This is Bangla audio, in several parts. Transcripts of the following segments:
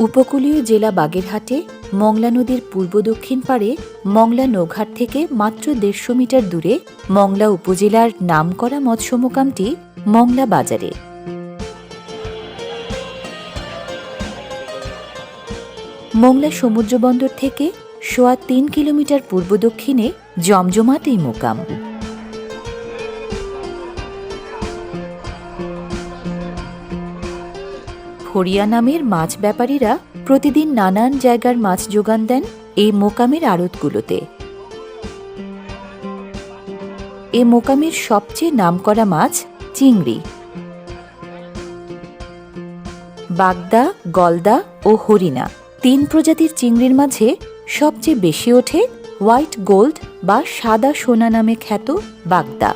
উপকূলীয় জেলা বাগেরহাটে মংলা নদীর পূর্ব দক্ষিণ পাড়ে মংলা নৌঘাট থেকে মাত্র দেড়শো মিটার দূরে মংলা উপজেলার নামকরা মৎস্য মোকামটি মংলা বাজারে। মংলা সমুদ্র বন্দর থেকে সোয়া তিন কিলোমিটার পূর্ব দক্ষিণে জমজমাট এই মোকাম। ফরিয়া নামের মাছ ব্যাপারীরা প্রতিদিন নানান জায়গার মাছ যোগান দেন এই মোকামের আড়তগুলোতে। এ মোকামের সবচেয়ে নামকরা মাছ চিংড়ি। বাগদা, গলদা ও হরিণা তিন প্রজাতির চিংড়ির মাঝে সবচেয়ে বেশি ওঠে হোয়াইট গোল্ড বা সাদা সোনা নামে খ্যাত বাগদা।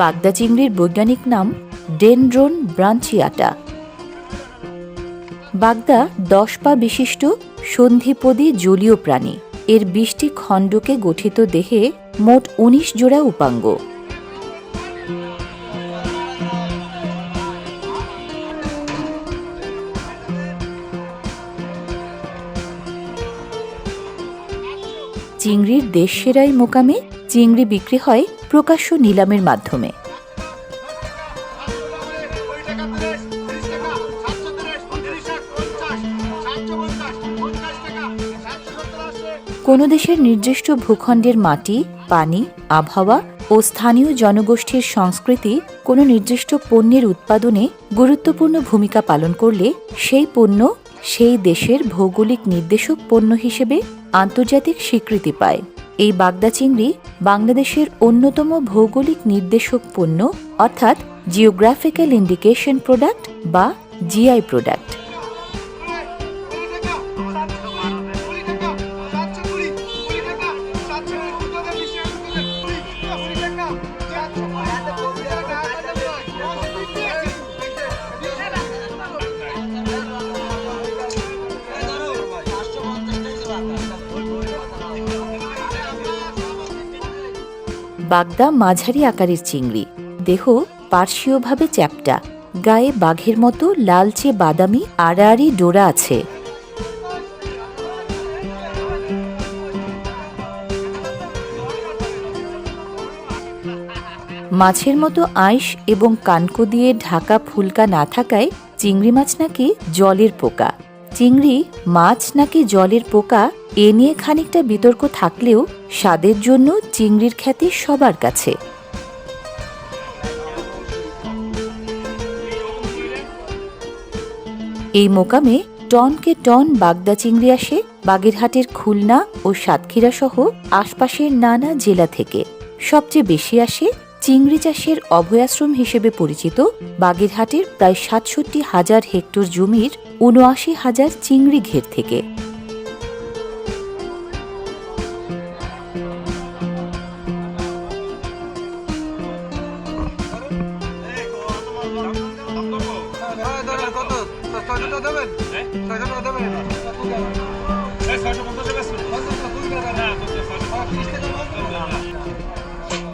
বাগদা চিংড়ির বৈজ্ঞানিক নাম ডেনড্রোন ব্রাঞ্চিয়াটা। বাগদা দশ পা বিশিষ্ট সন্ধিপদী জলীয় প্রাণী। এর বিশটি খণ্ডকে গঠিত দেহে মোট উনিশ জোড়া উপাঙ্গ। চিংড়ির দেশ সেরাই মোকামে চিংড়ি বিক্রি হয় প্রকাশ্য নিলামের মাধ্যমে। কোনো দেশের নির্দিষ্ট ভূখণ্ডের মাটি, পানি, আবহাওয়া ও স্থানীয় জনগোষ্ঠীর সংস্কৃতি কোনো নির্দিষ্ট পণ্যের উৎপাদনে গুরুত্বপূর্ণ ভূমিকা পালন করলে সেই পণ্য সেই দেশের ভৌগোলিক নির্দেশক পণ্য হিসেবে আন্তর্জাতিক স্বীকৃতি পায়। এই বাগদা চিংড়ি বাংলাদেশের অন্যতম ভৌগোলিক নির্দেশক পণ্য, অর্থাৎ জিওগ্রাফিক্যাল ইন্ডিকেশন প্রোডাক্ট বা জিআই প্রোডাক্ট বাগদা মাঝারি আকারের চিংড়ি। দেহ পার্শ্বীয়ভাবে চ্যাপ্টা। গায়ে বাঘের মতো লালচে বাদামি আড়াআড়ি ডোরা আছে। মাছের মতো আঁশ এবং কানকো দিয়ে ঢাকা ফুলকা না থাকায় চিংড়ি মাছ নাকি জলের পোকা। চিংড়ি মাছ নাকি জলের পোকা, এ নিয়ে খানিকটা বিতর্ক থাকলেও স্বাদের জন্য চিংড়ির খ্যাতি সবার কাছে। এই মোকামে টনকে টন বাগদা চিংড়ি আসে, বাগেরহাটের খুলনা ও সাতক্ষীরা সহ আশপাশের নানা জেলা থেকে। সবচেয়ে বেশি আসে চিংড়ি চাষের অভয়াশ্রম হিসেবে পরিচিত বাগেরহাটের প্রায় সাতষট্টি হাজার হেক্টর জমির উনআশি হাজার চিংড়ি ঘের থেকে।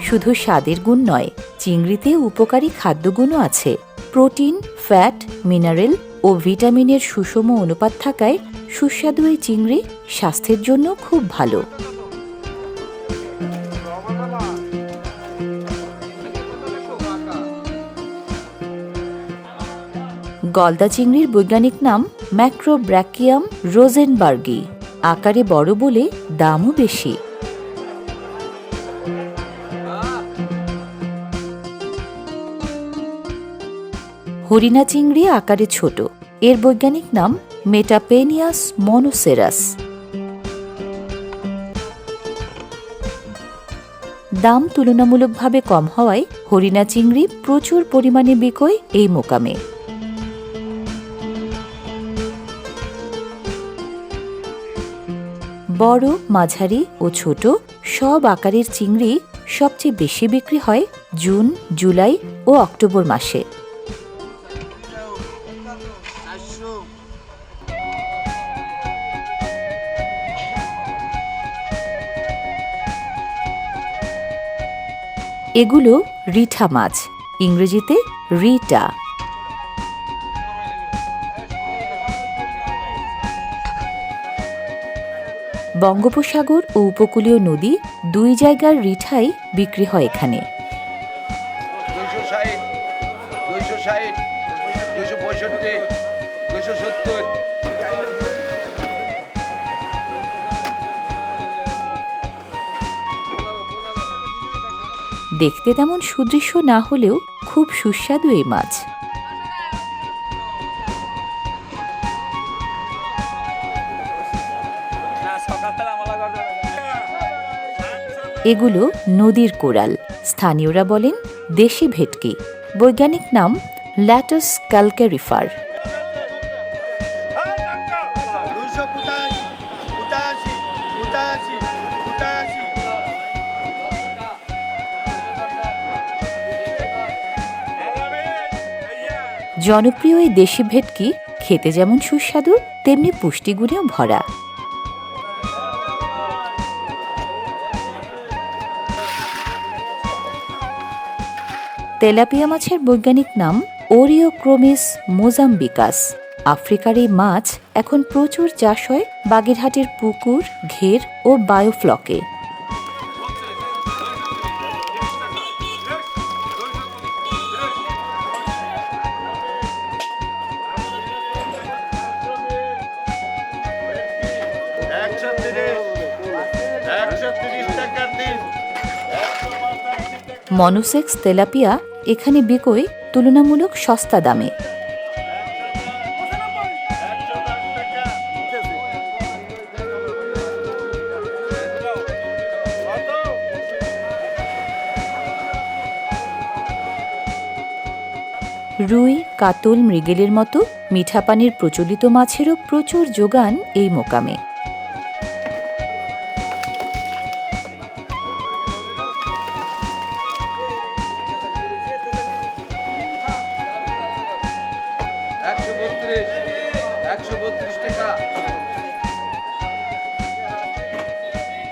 শুধু স্বাদের গুণ নয়, চিংড়িতে উপকারী খাদ্যগুণও আছে। প্রোটিন, ফ্যাট, মিনারেল ও ভিটামিনের সুষম অনুপাত থাকায় সুস্বাদু এই চিংড়ি স্বাস্থ্যের জন্য খুব ভালো। গলদা চিংড়ির বৈজ্ঞানিক নাম ম্যাক্রোব্র্যাকিয়াম রোজেনবার্গি। আকারে বড় বলে দামও বেশি। হরিণা চিংড়ি আকারে ছোট। এর বৈজ্ঞানিক নাম মেটাপেনিয়াস মনোসেরাস দাম তুলনামূলকভাবে কম হওয়ায় হরিণা চিংড়ি প্রচুর পরিমাণে বিকোয় এই মোকামে। বড়, মাঝারি ও ছোট সব আকারের চিংড়ি সবচেয়ে বেশি বিক্রি হয় জুন, জুলাই ও অক্টোবর মাসে। এগুলো রিঠা মাছ, ইংরেজিতে রিটা। বঙ্গোপসাগর ও উপকূলীয় নদী দুই জায়গার রিঠাই বিক্রি হয় এখানে। দুইশো ষাট দুইশো ষাট, দুইশো পঁয়ষট্টি, দুইশো সত্তর দেখতে তেমন সুদৃশ্য না হলেও খুব সুস্বাদু এই মাছ। এগুলো নদীর কোরাল স্থানীয়রা বলেন দেশি ভেটকি। বৈজ্ঞানিক নাম ল্যাটাস ক্যালক্যারিফার জনপ্রিয় এই দেশি ভেটকি খেতে যেমন সুস্বাদু, তেমনি পুষ্টিগুণেও ভরা। তেলাপিয়া মাছের বৈজ্ঞানিক নাম ওরিওক্রোমিস মোজাম্বিকাস। আফ্রিকার এই মাছ এখন প্রচুর চাষ হয় বাগেরহাটের পুকুর, ঘের ও বায়োফ্লকে। মনোসেক্স তেলাপিয়া এখানে বিকোয় তুলনামূলক সস্তা দামে। রুই, কাতল, মৃগেলের মতো মিঠা পানির প্রচলিত মাছেরও প্রচুর যোগান এই মোকামে।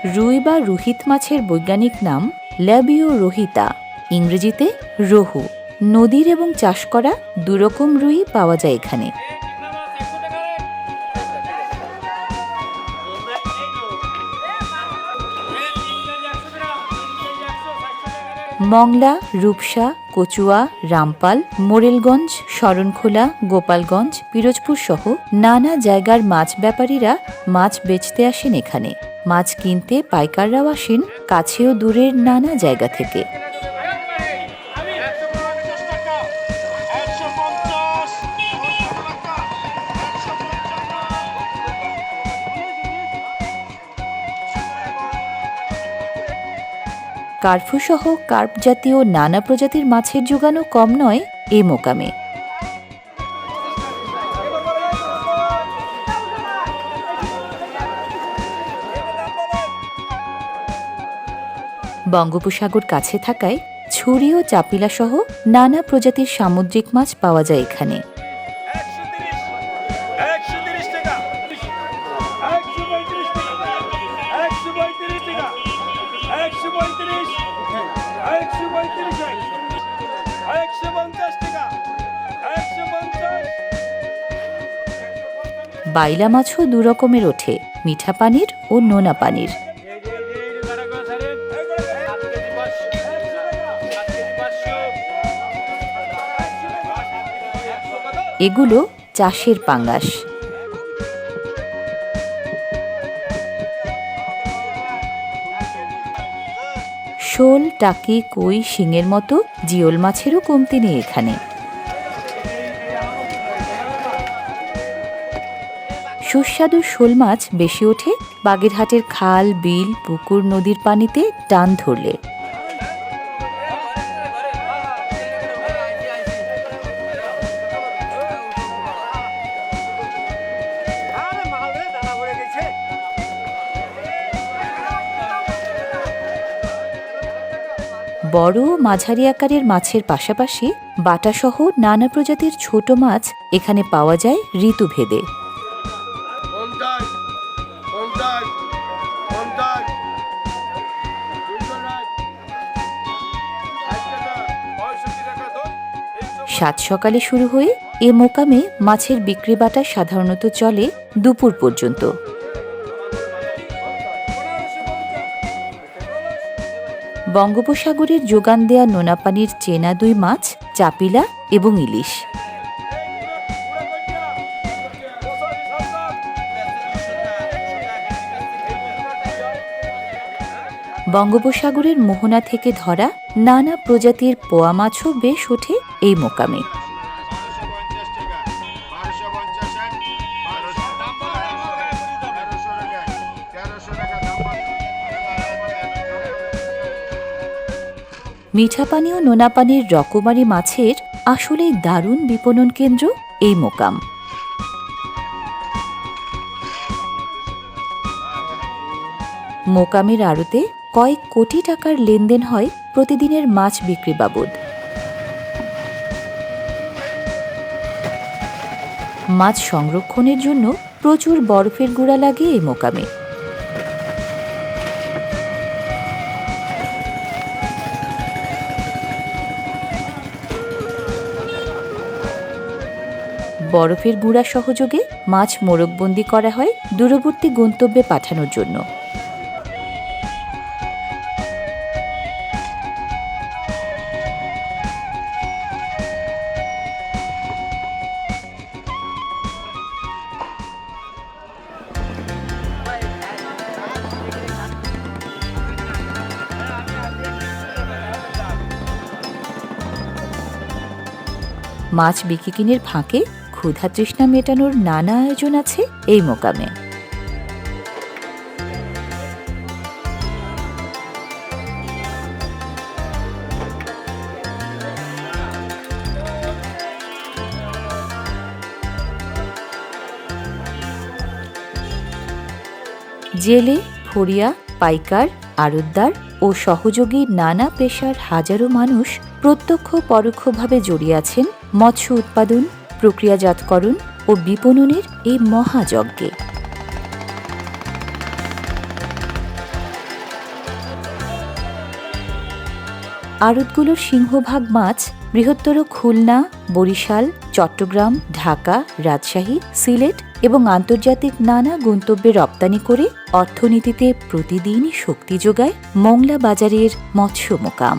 রুই বা রোহিত মাছের বৈজ্ঞানিক নাম ল্যাবিও রোহিতা, ইংরেজিতে রোহু। নদীর এবং চাষ করা দুরকম রুই পাওয়া যায় এখানে। মংলা, রূপসা কচুয়া, রামপাল, মোরেলগঞ্জ, শরণখোলা, গোপালগঞ্জ, পিরোজপুর সহ নানা জায়গার মাছ ব্যাপারীরা মাছ বেচতে আসেন এখানে। মাছ কিনতে পাইকাররাও আসেন কাছেও দূরের নানা জায়গা থেকে। কার্ফু সহ কার্প জাতীয় নানা প্রজাতির মাছের যোগানও কম নয় এ মোকামে। বঙ্গোপসাগর কাছে থাকায় ছুরি ও চাপিলা সহ নানা প্রজাতির সামুদ্রিক মাছ পাওয়া যায় এখানে। একশো টাকা একশো পঁয়ত্রিশ একশো পঁয়ত্রিশ, একশো পঞ্চাশ টাকা, একশো পঞ্চাশ। বাইলা মাছও দু রকমের ওঠে, মিঠা পানির ও নোনা পানির। এগুলো চাষের পাঙ্গাস। শোল, টাকি, কই, শিঙের মতো জিওল মাছেরও কমতি নেই এখানে। সুস্বাদু শোল মাছ বেশি ওঠে বাগেরহাটের খাল, বিল, পুকুর, নদীর পানিতে টান ধরলে। বড় মাঝারি আকারের মাছের পাশাপাশি বাটাসহ নানা প্রজাতির ছোট মাছ এখানে পাওয়া যায় ঋতুভেদে। সাত সকালে শুরু হয়ে এ মোকামে মাছের বিক্রি বাটা সাধারণত চলে দুপুর পর্যন্ত। বঙ্গোপসাগরের যোগান দেয়া নোনাপানির চেনা দুই মাছ, চাপিলা এবং ইলিশ। বঙ্গোপসাগরের মোহনা থেকে ধরা নানা প্রজাতির পোয়া মাছও বেশ ওঠে এই মোকামে। মিঠা পানি ও নোনা পানির রকমারি মাছের আসলেই দারুণ বিপণন কেন্দ্র এই মোকাম। মোকামের আড়তে কয়েক কোটি টাকার লেনদেন হয় প্রতিদিনের মাছ বিক্রি বাবদ। মাছ সংরক্ষণের জন্য প্রচুর বরফের গুঁড়া লাগে এই মোকামে। বরফের গুঁড়া সহযোগে মাছ মোরগবন্দি করা হয় দূরবর্তী গন্তব্যে পাঠানোর জন্য। মাছ বিকিকিনের ফাঁকে ক্ষুধা তৃষ্ণা মেটানোর নানা আয়োজন আছে এই মোকামে। জেলে ফড়িয়া পাইকার, আড়তদার ও সহযোগী নানা পেশার হাজারো মানুষ প্রত্যক্ষ পরোক্ষভাবে জড়িয়ে আছেন মৎস্য উৎপাদন প্রক্রিয়াজাতকরণ ও বিপণনের এই মহাযজ্ঞে। আড়তগুলোর সিংহভাগ মাছ বৃহত্তর খুলনা, বরিশাল, চট্টগ্রাম, ঢাকা, রাজশাহী, সিলেট এবং আন্তর্জাতিক নানা গন্তব্যে রপ্তানি করে অর্থনীতিতে প্রতিদিনই শক্তি যোগায় মংলা বাজারের মৎস্য মোকাম।